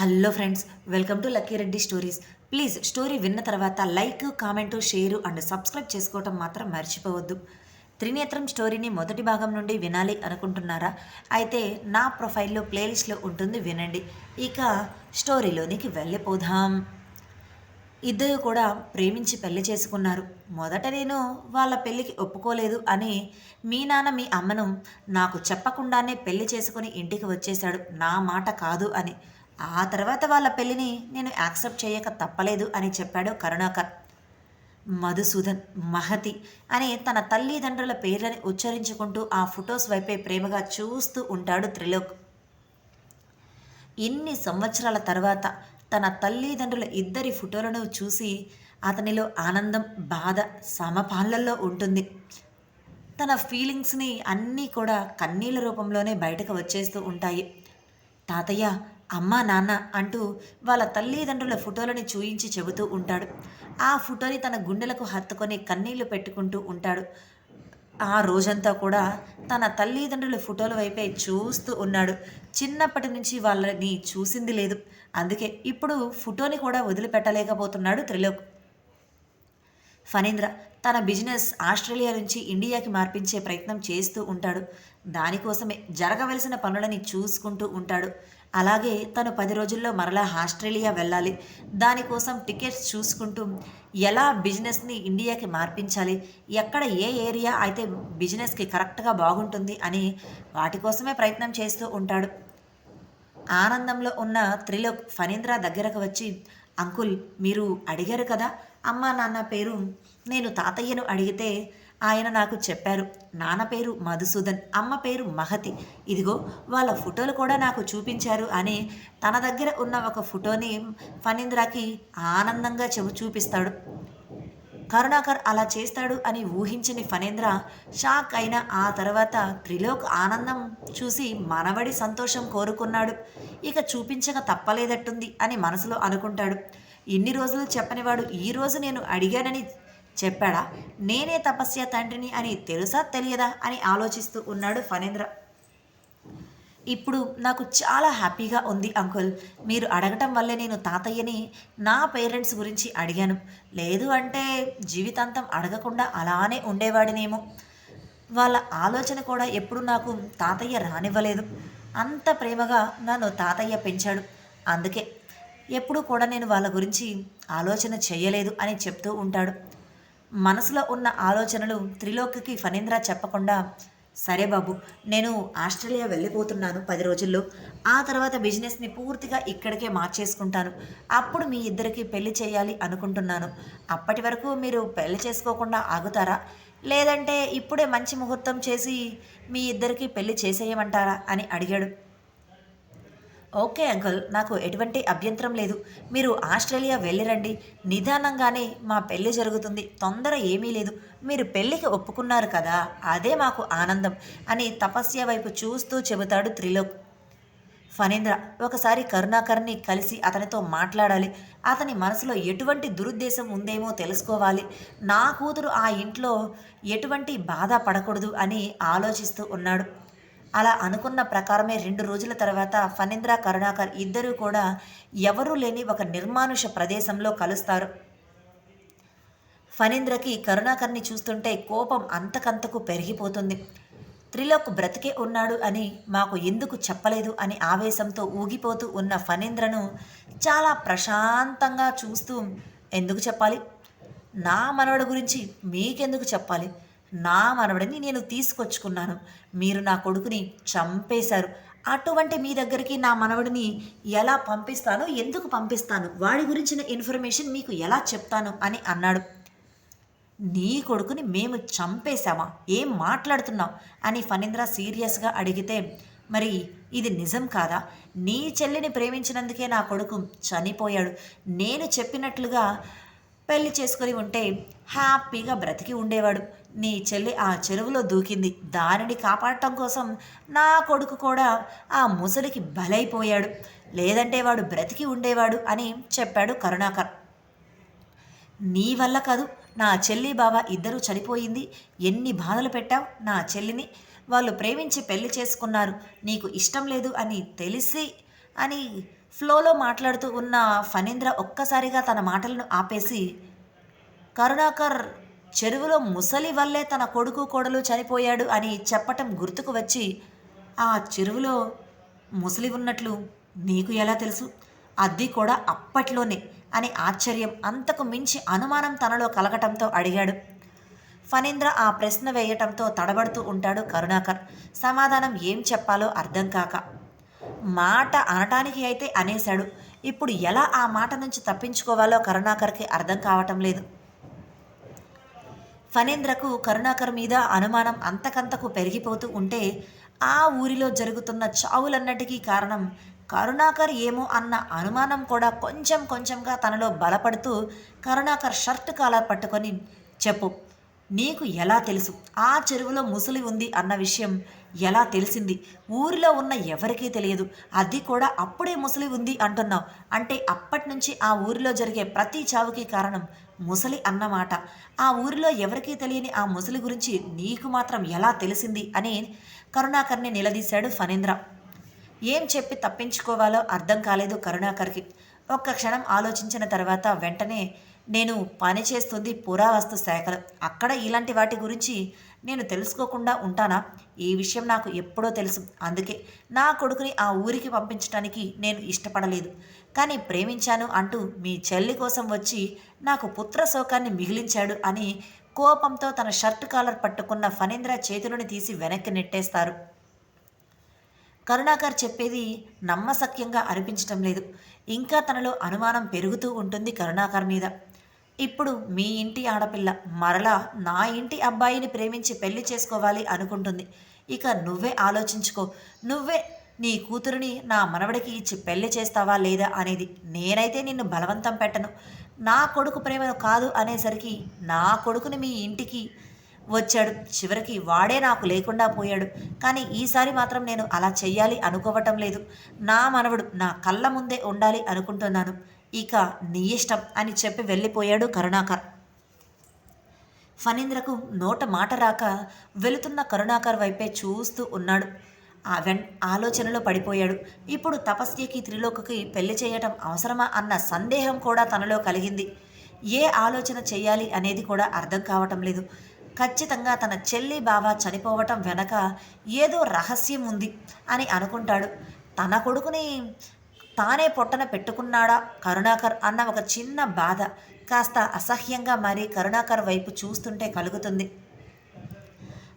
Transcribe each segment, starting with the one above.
Hello friends welcome to Lucky Reddy stories. Please story విన్న తర్వాత like comment share and subscribe చేసుకోవటం మాత్రం మర్చిపోవద్దు. త్రినేత్రం స్టోరీని మొదటి భాగం నుండి వినాలి అనుకుంటున్నారా? అయితే నా ప్రొఫైల్లో ప్లేలిస్ట్లో ఉంటుంది వినండి. ఇక స్టోరీలోనికి వెళ్ళిపోదాం. ఇద్దరు కూడా ప్రేమించి పెళ్ళి చేసుకున్నారు. మొదట నేను వాళ్ళ పెళ్ళికి ఒప్పుకోలేదు అని మీ నాన్న మీ అమ్మను నాకు చెప్పకుండానే పెళ్ళి చేసుకుని ఇంటికి వచ్చేశాడు. నా మాట కాదు అని. ఆ తర్వాత వాళ్ళ పెళ్ళిని నేను యాక్సెప్ట్ చేయక తప్పలేదు అని చెప్పాడు కరుణాకర్. మధుసూదన్ మహతి అని తన తల్లిదండ్రుల పేర్లని ఉచ్చరించుకుంటూ ఆ ఫొటోస్ వైపే ప్రేమగా చూస్తూ ఉంటాడు త్రిలోక్. ఇన్ని సంవత్సరాల తర్వాత తన తల్లిదండ్రుల ఇద్దరి ఫోటోలను చూసి అతనిలో ఆనందం బాధ సమపాలల్లో ఉంటుంది. తన ఫీలింగ్స్ని అన్నీ కూడా కన్నీళ్ళ రూపంలోనే బయటకు వచ్చేస్తూ ఉంటాయి. తాతయ్య అమ్మ నాన్న అంటూ వాళ్ళ తల్లిదండ్రుల ఫోటోలని చూయించి చెబుతూ ఉంటాడు. ఆ ఫోటోని తన గుండెలకు హత్తుకొని కన్నీళ్ళు పెట్టుకుంటూ ఉంటాడు. ఆ రోజంతా కూడా తన తల్లిదండ్రుల ఫోటోల వైపే చూస్తూ ఉన్నాడు. చిన్నప్పటి నుంచి వాళ్ళని చూసింది లేదు. అందుకే ఇప్పుడు ఫోటోని కూడా వదిలిపెట్టలేకపోతున్నాడు త్రిలోక్. ఫణీంద్ర తన బిజినెస్ ఆస్ట్రేలియా నుంచి ఇండియాకి మార్పించే ప్రయత్నం చేస్తూ ఉంటాడు. దానికోసమే జరగవలసిన పనులని చూసుకుంటూ ఉంటాడు. అలాగే తను పది రోజుల్లో మరలా ఆస్ట్రేలియా వెళ్ళాలి. దానికోసం టికెట్స్ చూసుకుంటూ ఎలా బిజినెస్ని ఇండియాకి మార్పించాలి? ఎక్కడ ఏ ఏరియా అయితే బిజినెస్కి కరెక్ట్గా బాగుంటుంది అని వాటి కోసమే ప్రయత్నం చేస్తూ ఉంటాడు. ఆనందంలో ఉన్న త్రిలోక్ ఫణీంద్ర దగ్గరకు వచ్చి అంకుల్ మీరు అడిగారు కదా? అమ్మా నాన్న పేరు నేను తాతయ్యను అడిగితే ఆయన నాకు చెప్పారు నాన్న పేరు మధుసూదన్ అమ్మ పేరు మహతి. ఇదిగో వాళ్ళ ఫోటోలు కూడా నాకు చూపించారు అని తన దగ్గర ఉన్న ఒక ఫోటోని ఫణీంద్రకి ఆనందంగా చెవు చూపిస్తాడు. కరుణాకర్ అలా చేస్తాడు అని ఊహించని ఫణేంద్ర షాక్ అయిన ఆ తర్వాత త్రిలోక్ ఆనందం చూసి మనవడి సంతోషం కోరుకున్నాడు. ఇక చూపించక తప్పలేదట్టుంది అని మనసులో అనుకుంటాడు. ఇన్ని రోజులు చెప్పనివాడు ఈ రోజు నేను అడిగానని చెప్పాడా? నేనే తపస్య తండ్రిని అని తెలుసా తెలియదా? అని ఆలోచిస్తూ ఉన్నాడు ఫణేంద్ర. ఇప్పుడు నాకు చాలా హ్యాపీగా ఉంది అంకుల్. మీరు అడగటం వల్లే నేను తాతయ్యని నా పేరెంట్స్ గురించి అడిగాను. లేదు అంటే జీవితాంతం అడగకుండా అలానే ఉండేవాడినేమో. వాళ్ళ ఆలోచన కూడా ఎప్పుడు నాకు తాతయ్య రానివ్వలేదు. అంత ప్రేమగా నన్ను తాతయ్య పెంచాడు. అందుకే ఎప్పుడు కూడా నేను వాళ్ళ గురించి ఆలోచన చేయలేదు అని చెప్తూ ఉంటాడు. మనసులో ఉన్న ఆలోచనలు త్రిలోక్కి ఫణీంద్ర చెప్పకుండా సరే బాబు నేను ఆస్ట్రేలియా వెళ్ళిపోతున్నాను పది రోజుల్లో. ఆ తర్వాత బిజినెస్ని పూర్తిగా ఇక్కడికే మార్చేసుకుంటాను. అప్పుడు మీ ఇద్దరికి పెళ్ళి చేయాలి అనుకుంటున్నాను. అప్పటి వరకు మీరు పెళ్ళి చేసుకోకుండా ఆగుతారా? లేదంటే ఇప్పుడే మంచి ముహూర్తం చేసి మీ ఇద్దరికి పెళ్ళి చేసేయమంటారా? అని అడిగాడు. Okay uncle. నాకు ఎటువంటి అభ్యంతరం లేదు. మీరు ఆస్ట్రేలియా వెళ్ళిరండి. నిదానంగానే మా పెళ్ళి జరుగుతుంది. తొందర ఏమీ లేదు. మీరు పెళ్ళికి ఒప్పుకున్నారు కదా అదే మాకు ఆనందం అని తపస్య వైపు చూస్తూ చెబుతాడు త్రిలోక్. ఫణీంద్ర ఒకసారి కరుణాకర్ని కలిసి అతనితో మాట్లాడాలి. అతని మనసులో ఎటువంటి దురుద్దేశం ఉందేమో తెలుసుకోవాలి. నా కూతురు ఆ ఇంట్లో ఎటువంటి బాధ పడకూడదు అని ఆలోచిస్తూ ఉన్నాడు. అలా అనుకున్న ప్రకారమే రెండు రోజుల తర్వాత ఫణీంద్ర కరుణాకర్ ఇద్దరూ కూడా ఎవరూ లేని ఒక నిర్మానుష ప్రదేశంలో కలుస్తారు. ఫణీంద్రకి కరుణాకర్ని చూస్తుంటే కోపం అంతకంతకు పెరిగిపోతుంది. త్రిలోక్ బ్రతికే ఉన్నాడు అని మాకు ఎందుకు చెప్పలేదు అని ఆవేశంతో ఊగిపోతూ ఉన్న ఫణీంద్రను చాలా ప్రశాంతంగా చూస్తూ ఎందుకు చెప్పాలి? నా మనవడు గురించి మీకెందుకు చెప్పాలి? నా మనవడిని నేను తీసుకొచ్చుకున్నాను. మీరు నా కొడుకుని చంపేశారు. అటువంటి మీ దగ్గరికి నా మనవడిని ఎలా పంపిస్తాను ఎందుకు పంపిస్తాను? వాడి గురించిన ఇన్ఫర్మేషన్ మీకు ఎలా చెప్తాను? అని అన్నాడు. నీ కొడుకుని మేము చంపేశామా? ఏం మాట్లాడుతున్నావు? అని ఫణీంద్ర సీరియస్గా అడిగితే మరి ఇది నిజం కాదా? నీ చెల్లిని ప్రేమించినందుకే నా కొడుకు చనిపోయాడు. నేను చెప్పినట్లుగా పెళ్ళి చేసుకొని ఉంటే హ్యాపీగా బ్రతికి ఉండేవాడు. నీ చెల్లి ఆ చెరువులో దూకింది. దానిని కాపాడటం కోసం నా కొడుకు కూడా ఆ ముసలికి బలైపోయాడు. లేదంటే వాడు బ్రతికి ఉండేవాడు అని చెప్పాడు కరుణాకర్. నీ వల్ల కాదు. నా చెల్లి బావ ఇద్దరూ చనిపోయింది. ఎన్ని బాధలు పెట్టావు నా చెల్లిని? వాళ్ళు ప్రేమించి పెళ్ళి చేసుకున్నారు. నీకు ఇష్టం లేదు అని తెలిసి అని ఫ్లోలో మాట్లాడుతూ ఉన్న ఫణీంద్ర ఒక్కసారిగా తన మాటలను ఆపేసి కరుణాకర్ చెరువులో ముసలి వల్లే తన కొడుకు కోడలు చనిపోయాడు అని చెప్పటం గుర్తుకు వచ్చి ఆ చెరువులో ముసలి ఉన్నట్లు నీకు ఎలా తెలుసు? అది కూడా అప్పట్లోనే అని ఆశ్చర్యం అంతకు మించి అనుమానం తనలో కలగటంతో అడిగాడు. ఫణీంద్ర ఆ ప్రశ్న వేయటంతో తడబడుతూ ఉంటాడు కరుణాకర్. సమాధానం ఏం చెప్పాలో అర్థం కాక మాట అనటానికి అయితే అనేశాడు. ఇప్పుడు ఎలా ఆ మాట నుంచి తప్పించుకోవాలో కరుణాకర్కి అర్థం కావటం లేదు. ఫణేంద్రకు కరుణాకర్ మీద అనుమానం అంతకంతకు పెరిగిపోతూ ఉంటే ఆ ఊరిలో జరుగుతున్న చావులన్నటికీ కారణం కరుణాకర్ ఏమో అన్న అనుమానం కూడా కొంచెం కొంచెంగా తనలో బలపడుతూ కరుణాకర్ షర్ట్ కాలర్ పట్టుకొని చెప్పు నీకు ఎలా తెలుసు? ఆ చెరువులో ముసలి ఉంది అన్న విషయం ఎలా తెలిసింది? ఊరిలో ఉన్న ఎవరికీ తెలియదు. అది కూడా అప్పుడే ముసలి ఉంది అంటున్నావు. అంటే అప్పటి నుంచి ఆ ఊరిలో జరిగే ప్రతి చావుకి కారణం ముసలి అన్నమాట. ఆ ఊరిలో ఎవరికీ తెలియని ఆ ముసలి గురించి నీకు మాత్రం ఎలా తెలిసింది అని కరుణాకర్ని నిలదీశాడు ఫణీంద్ర. ఏం చెప్పి తప్పించుకోవాలో అర్థం కాలేదు కరుణాకర్కి. ఒక్క క్షణం ఆలోచించిన తర్వాత వెంటనే నేను పని చేస్తుంది పురావస్తు శాఖలో. అక్కడ ఇలాంటి వాటి గురించి నేను తెలుసుకోకుండా ఉంటానా? ఈ విషయం నాకు ఎప్పుడో తెలుసు. అందుకే నా కొడుకుని ఆ ఊరికి పంపించడానికి నేను ఇష్టపడలేదు. కానీ ప్రేమించాను అంటూ మీ చెల్లి కోసం వచ్చి నాకు పుత్ర శోకాన్ని మిగిలించాడు అని కోపంతో తన షర్ట్ కాలర్ పట్టుకున్న ఫణీంద్ర చేతులను తీసి వెనక్కి నెట్టేస్తారు. కరుణాకర్ చెప్పేది నమ్మసక్యంగా అనిపించటం లేదు. ఇంకా తనలో అనుమానం పెరుగుతూ ఉంటుంది కరుణాకర్ మీద. ఇప్పుడు మీ ఇంటి ఆడపిల్ల మరలా నా ఇంటి అబ్బాయిని ప్రేమించి పెళ్ళి చేసుకోవాలి అనుకుంటుంది. ఇక నువ్వే ఆలోచించుకో. నువ్వే నీ కూతురుని నా మనవడికి ఇచ్చి పెళ్ళి చేస్తావా లేదా అనేది నేనైతే నిన్ను బలవంతం పెట్టను. నా కొడుకు ప్రేమను కాదు అనేసరికి నా కొడుకుని మీ ఇంటికి వచ్చాడు. చివరికి వాడే నాకు లేకుండా పోయాడు. కానీ ఈసారి మాత్రం నేను అలా చెయ్యాలి అనుకోవటం లేదు. నా మనవడు నా కళ్ళ ముందే ఉండాలి అనుకుంటున్నాను. ఇక నీ ఇష్టం అని చెప్పి వెళ్ళిపోయాడు కరుణాకర్. ఫణీంద్రకు నోట మాట రాక వెళుతున్న కరుణాకర్ వైపే చూస్తూ ఉన్నాడు. ఆ వెన్ ఆలోచనలో పడిపోయాడు. ఇప్పుడు తపస్యకి త్రిలోకకి పెళ్ళి చేయటం అవసరమా అన్న సందేహం కూడా తనలో కలిగింది. ఏ ఆలోచన చేయాలి అనేది కూడా అర్థం కావటం లేదు. ఖచ్చితంగా తన చెల్లి బావ చనిపోవటం వెనక ఏదో రహస్యం ఉంది అని అనుకుంటాడు. తన కొడుకుని తానే పొట్టన పెట్టుకున్నాడా? కరుణాకర్ అన్న ఒక చిన్న బాధ. కాస్త అసహ్యంగా మరీ కరుణాకర్ వైపు చూస్తుంటే కలుగుతుంది.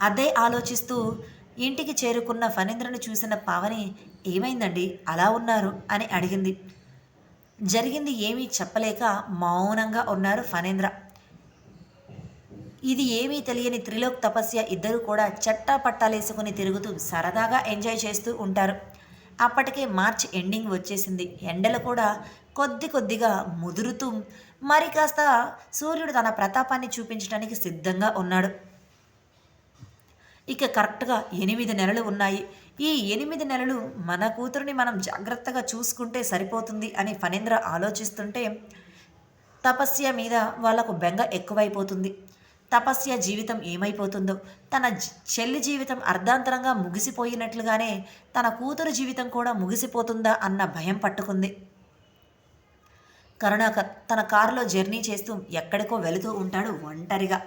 అదే ఆలోచిస్తూ ఇంటికి చేరుకున్న ఫణీంద్రను చూసిన పావని ఏమైందండి? అలా ఉన్నారు? అని అడిగింది. జరిగింది ఏమీ చెప్పలేక మౌనంగా ఉన్నారు ఫణీంద్ర. ఇది ఏమీ తెలియని త్రిలోక్ తపస్య ఇద్దరు కూడా చట్టా పట్టాలేసుకుని తిరుగుతూ సరదాగా ఎంజాయ్ చేస్తూ ఉంటారు. అప్పటికే మార్చ్ ఎండింగ్ వచ్చేసింది. ఎండలు కూడా కొద్ది కొద్దిగా ముదురుతూ మరి కాస్త సూర్యుడు తన ప్రతాపాన్ని చూపించడానికి సిద్ధంగా ఉన్నాడు. ఇక కరెక్ట్గా ఎనిమిది నెలలు ఉన్నాయి. ఈ ఎనిమిది నెలలు మన కూతురుని మనం జాగ్రత్తగా చూసుకుంటే సరిపోతుంది అని ఫణీంద్ర ఆలోచిస్తుంటే తపస్య మీద వాళ్ళకు బెంగ ఎక్కువైపోతుంది. తపస్య జీవితం ఏమైపోతుందో తన చెల్లి జీవితం అర్ధాంతరంగా ముగిసిపోయినట్లుగానే తన కూతురు జీవితం కూడా ముగిసిపోతుందా అన్న భయం పట్టుకుంది. కరుణాకర్ తన కారులో జర్నీ చేస్తూ ఎక్కడికో వెళుతూ ఉంటాడు ఒంటరిగా.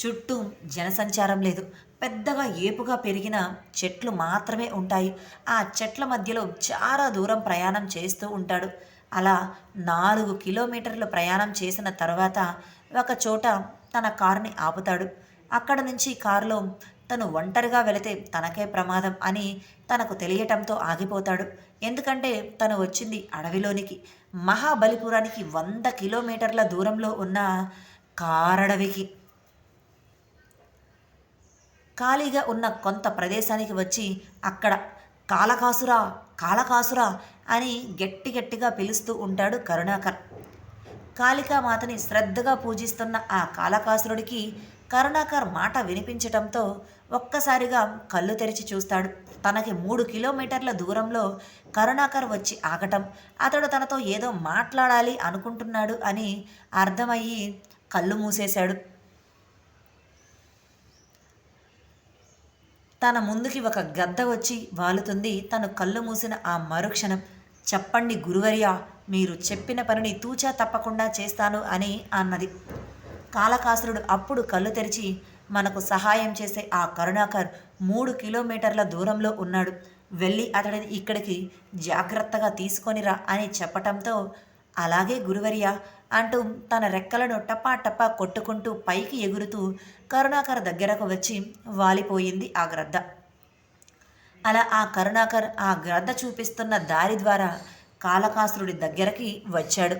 చుట్టూ జనసంచారం లేదు. పెద్దగా ఏపుగా పెరిగిన చెట్లు మాత్రమే ఉంటాయి. ఆ చెట్ల మధ్యలో చాలా దూరం ప్రయాణం చేస్తూ ఉంటాడు. అలా నాలుగు కిలోమీటర్లు ప్రయాణం చేసిన తర్వాత ఒక చోట తన కారుని ఆపుతాడు. అక్కడ నుంచి కారులో తను ఒంటరిగా వెళితే తనకే ప్రమాదం అని తనకు తెలియటంతో ఆగిపోతాడు. ఎందుకంటే తను వచ్చింది అడవిలోనికి. మహాబలిపురానికి వంద కిలోమీటర్ల దూరంలో ఉన్న కారడవికి. ఖాళీగా ఉన్న కొంత ప్రదేశానికి వచ్చి అక్కడ కాలకాసురా కాలకాసురా అని గట్టి గట్టిగా పిలుస్తూ ఉంటాడు కరుణాకర్. కాళికామాతని శ్రద్ధగా పూజిస్తున్న ఆ కాలకాసురుడికి కరుణాకర్ మాట వినిపించటంతో ఒక్కసారిగా కళ్ళు తెరిచి చూస్తాడు. తనకి మూడు కిలోమీటర్ల దూరంలో కరుణాకర్ వచ్చి ఆగటం. అతడు తనతో ఏదో మాట్లాడాలి అనుకుంటున్నాడు అని అర్థమయ్యి కళ్ళు మూసేశాడు. తన ముందుకి ఒక గద్ద వచ్చి వాలుతుంది. తను కళ్ళు మూసిన ఆ మరుక్షణం. చెప్పండి గురువర్య మీరు చెప్పిన పనిని తూచా తప్పకుండా చేస్తాను అని అన్నది. కాలకాసురుడు అప్పుడు కళ్ళు తెరిచి మనకు సహాయం చేసే ఆ కరుణాకర్ మూడు కిలోమీటర్ల దూరంలో ఉన్నాడు. వెళ్ళి అతడిని ఇక్కడికి జాగ్రత్తగా తీసుకొనిరా అని చెప్పటంతో అలాగే గురువర్య అంటూ తన రెక్కలను టపా టపా కొట్టుకుంటూ పైకి ఎగురుతూ కరుణాకర్ దగ్గరకు వచ్చి వాలిపోయింది ఆ గ్రద్ద. అలా ఆ కరుణాకర్ ఆ గ్రద్ద చూపిస్తున్న దారి ద్వారా కాళకాసురుడి దగ్గరికి వచ్చాడు.